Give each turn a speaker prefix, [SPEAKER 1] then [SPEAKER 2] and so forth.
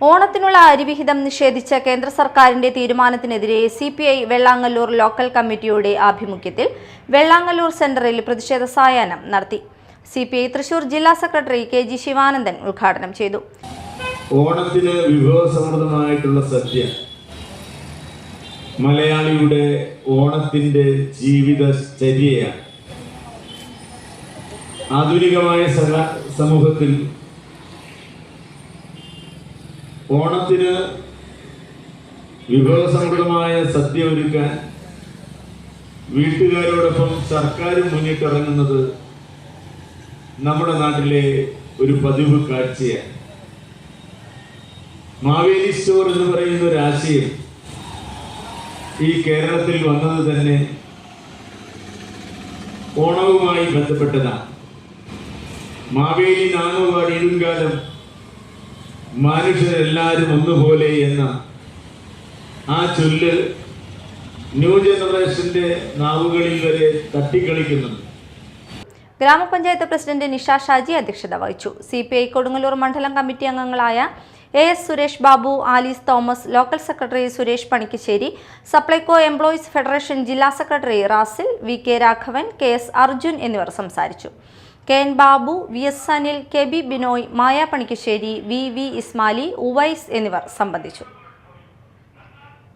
[SPEAKER 1] ഓണത്തിനുള്ള അരിവിഹിതം നിഷേധിച്ച കേന്ദ്ര സർക്കാരിന്റെ തീരുമാനത്തിനെതിരെ C P I Vellangallur local കമ്മിറ്റിയുടെ ആഭിമുഖ്യത്തിൽ വെള്ളാങ്ങല്ലൂർ സെന്ററിൽ പ്രതിഷേധ സായാഹ്നം നടത്തി. സി പി ഐ തൃശൂർ ജില്ലാ സെക്രട്ടറി കെ ജി ശിവാനന്ദൻ ഉദ്ഘാടനം ചെയ്തു.
[SPEAKER 2] ഓണത്തിന് വിഭവസമൃദ്ധമായിട്ടുള്ള സദ്യ. മലയാളിയുടെ ഓണത്തിന്റെ ജീവിതചര്യയാണ് ആധുനികമായ സമൂഹത്തിൽ ഓണത്തിന് വിഭവസമൃദ്ധമായ സദ്യ ഒരുക്കാൻ വീട്ടുകാരോടൊപ്പം സർക്കാരും മുന്നിട്ടിറങ്ങുന്നത് നമ്മുടെ നാട്ടിലെ ഒരു പതിവ് കാഴ്ചയാണ്. മാവേലി സ്റ്റോർ എന്ന് പറയുന്ന ഒരു ആശയം ഈ കേരളത്തിൽ വന്നത് തന്നെ ഓണവുമായി ബന്ധപ്പെട്ടതാണ്. മാവേലി നാമവാടി ഇടുങ്കാലം മനുഷ്യരെല്ലാവരും ഒന്നുപോലെ എന്ന ആ ചൊല്ല് ന്യൂ ജനറേഷന്റെ നാവുകളിൽ വരെ തട്ടിക്കളിക്കുന്നുണ്ട്.
[SPEAKER 1] ഗ്രാമപഞ്ചായത്ത് പ്രസിഡന്റ് നിഷ ഷാജി അധ്യക്ഷത വഹിച്ചു. സി പി ഐ കൊടുങ്ങല്ലൂർ മണ്ഡലം കമ്മിറ്റി അംഗങ്ങളായ A S Suresh Babu Alice Thomas local secretary Suresh Panikkassery Supplyco employees federation ജില്ലാ secretary Rasil V K Raghavan K S Arjun എന്നിവർ സംസാരിച്ചു. K N Babu V S Anil K B Binoy Maya Panikkassery V V Ismail Uvais എന്നിവർ സംബന്ധിച്ചു.